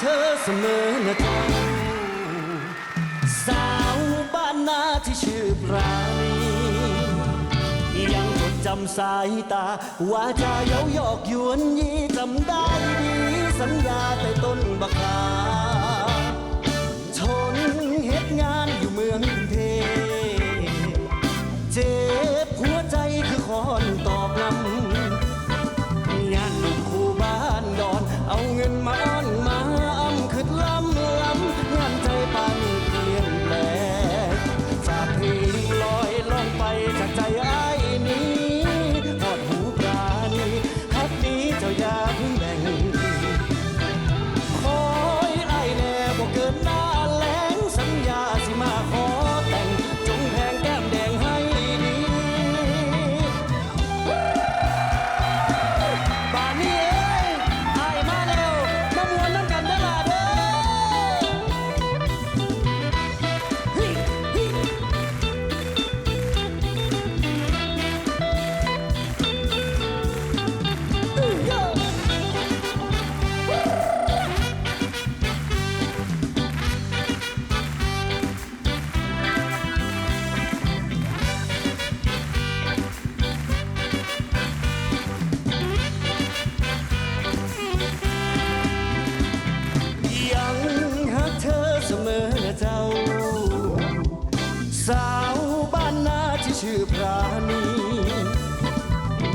เธอเสมอนะเจ้าสาวบ้านนาที่ชื่อปราณียังจดจำสายตาว่าจะเย้ายอกยวนยีจำได้ดีสัญญาแต่ต้นบักคา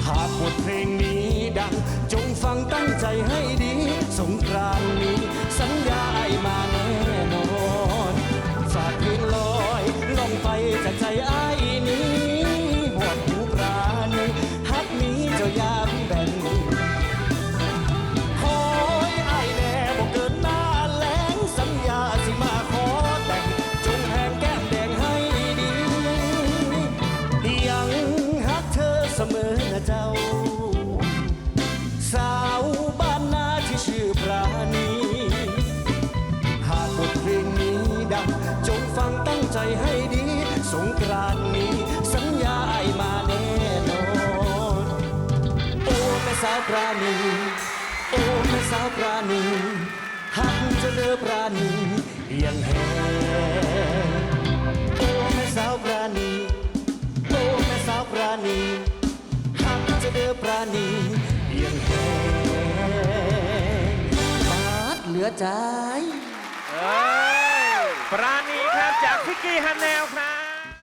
หากบทเพลงนี้ดัง จงฟังตั้งใจให้ดี สงกรานต์นี้สัญญา เจ้า สาวบ้านนาที่ชื่อปราณี หากบทเพลงนี้ดัง จงฟังตั้งใจให้ดี สงกรานนี้ สัญญาไอ้มาแน่นอน โอ้แม่สาวปราณี โอ้แม่สาวปราณี หักจะเลือปราณียังแห นีเอียงแหบาดเหลือใจเอ้ยปราณีครับจากพิกกี้ฮันแนลครับ